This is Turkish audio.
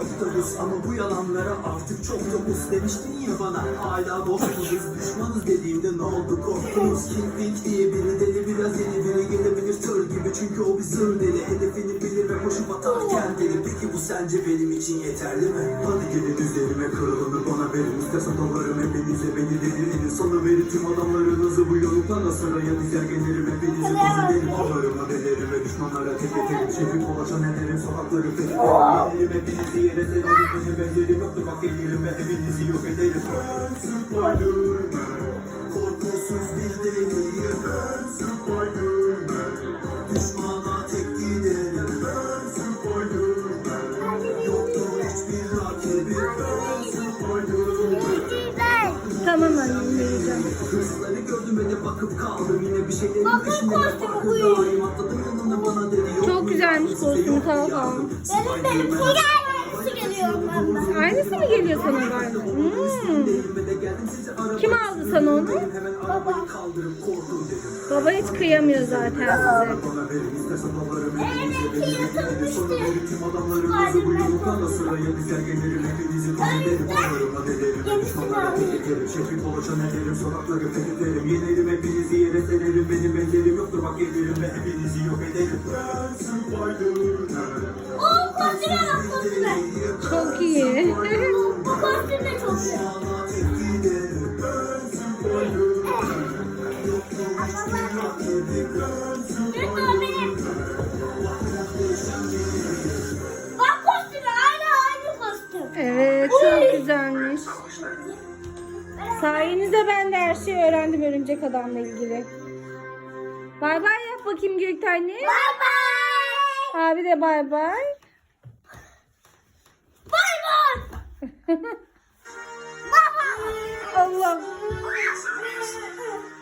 Octopus Ama bu yalanlara artık çok dokuz demiştin ya bana Hala dostuz düşmanız dediğimde ne oldu korktunuz Kingpin diye biri deli biraz yeni biri gelebilir tır gibi Çünkü o bir sır deli hedefini bilir ve koşup atarken deli Peki bu sence benim için yeterli mi? Hadi gelin üzerime kırılını bana verin İstersen dolarım hepinize beni Sana verin tüm adamlarınızı bu yoluklarla sıraya dizer gelirim Hepinizi kuzulerim Ağlarıma delerime düşmanlara tek eterim Şefik ulaşan ederim sokakları fethederim Yenerim hepinizi yere sererim Benim benzerim yoktu bak gelirim ve hepinizi yok ederim. Ben Spiderman Korkusuz bir deliyim Ben Spiderman Düşmana tek giderim. Ben Spiderman Yoktur hiçbir rakibi. Ben Spiderman Tamam vereceğim. Hırsızları gördüm ve de bakıp kaldım Yine bir şeylerin Bakın peşinde kostümü farkı buyur. daim Atladım yolunu bana dedi yok Çok güzelmiş kostümü, tamam. yardım? Benim benim Spiderman. Aynısı geliyor benden. Aynısı mı geliyor sana Barbie? Hmm. Kim aldı sana onu? Arabayı kaldırıp korkun dedim. Baba hiç kıyamıyor zaten size. Bana verin istersen dolarım hepinize Evet, Beni yatılmıştı. Sonra verin tüm adamlarınızı bu yoluklarla sıraya dizer gelirim Hepinizi tuzelerim Ağlarıma delerim Düşmanlara tek ederim Şefik ulaşan ederim Sokakları fethederim Yenerim hepinizi yere sererim Benim benzerim yoktur. Bak gelirim Ve hepinizi yok ederim. Ben Spiderman Oo kostüme bak kostüme. Çok iyi. Bu, bu kostüm de çok iyi. Evet çok güzelmiş. Sayenizde ben de her şeyi öğrendim örümcek adamla ilgili. Bay bay yap bakayım Gökten Bye bye. Abi de bay bay. Bay bay.